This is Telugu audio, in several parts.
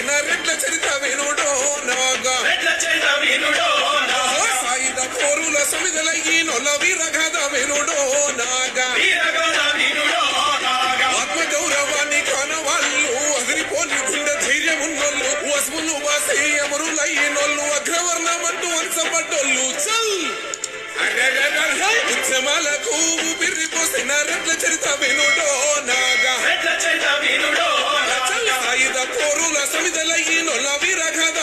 నా రెడ్ల చరిత వినుడో నాగా. రెడ్ల చరిత వినుడో నాగా. సాయిద పోరుల సమిదలయ్యి నొల్ల వీరగద వినుడో నాగా. ఆత్మ గౌరవాన్ని కానవాళ్ళు అదిరిపోని గుండె ధైర్యం ఉన్నోళ్ళు వసులు వాసేయమరులయ్యినోళ్ళు అగ్రవర్ణమంటూ వంచబడ్డోళ్ళు చల్! ఉద్యమాలకు బిర్రిపోసిన రెడ్ల చరిత పోరుల సమిదలయ్యినొల్ల వీరగద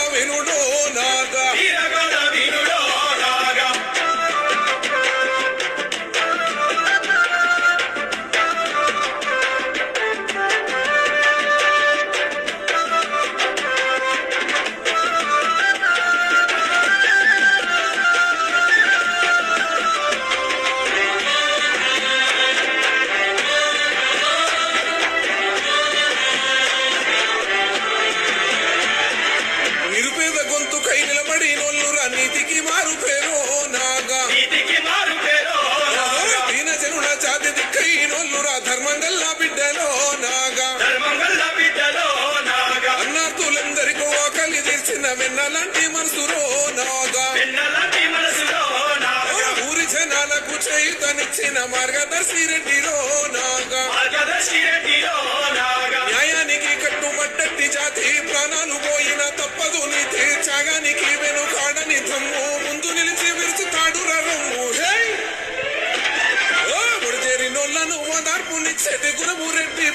నొల్లురా ధర్మంగల్లా బిడ్డలో నాగా ధర్మంగల్ల బిడ్డలో నాగా. అన్నార్థులందరికీ ఆకలి తీర్చిన వెన్నలాంటి మనసులో నాగా వెన్నలాంటి మనసులో నాగా. ఊరి జనాలకు చేయుతనిచ్చిన మార్గదర్శి రెడ్డిలో నాగా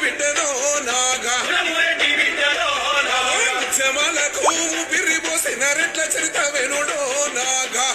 బిడ్డలో నాగా గురమురెడ్డి బిడ్డలో నాగా. ఉద్యమాలకు ఊపిరి పోసిన రెడ్ల చరిత వెనుడో నాగా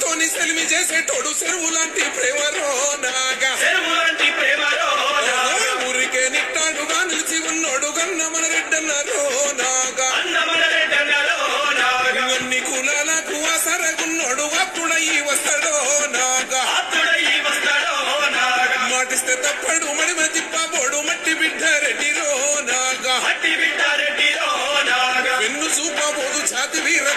సుక్కతోని సెలిమి చేసేటోడు చెరువు లాంటి ప్రేమలో నాగా ప్రేమలో నాగా. ఊరికే నిట్టాడుగా నిలిచి ఉన్నోడు గన్న మన రెడ్డన్నారో నాగా. అన్ని కులాలకు అసరగున్నోడు అప్పుడయ్యి వస్తాడో నాగా. మాటిస్తే తప్పడు మడిమ తిప్పబోడు మట్టి బిడ్డ రెడ్డిరో నాగా. వెన్ను చూపబోదు జాతి వీరత్వం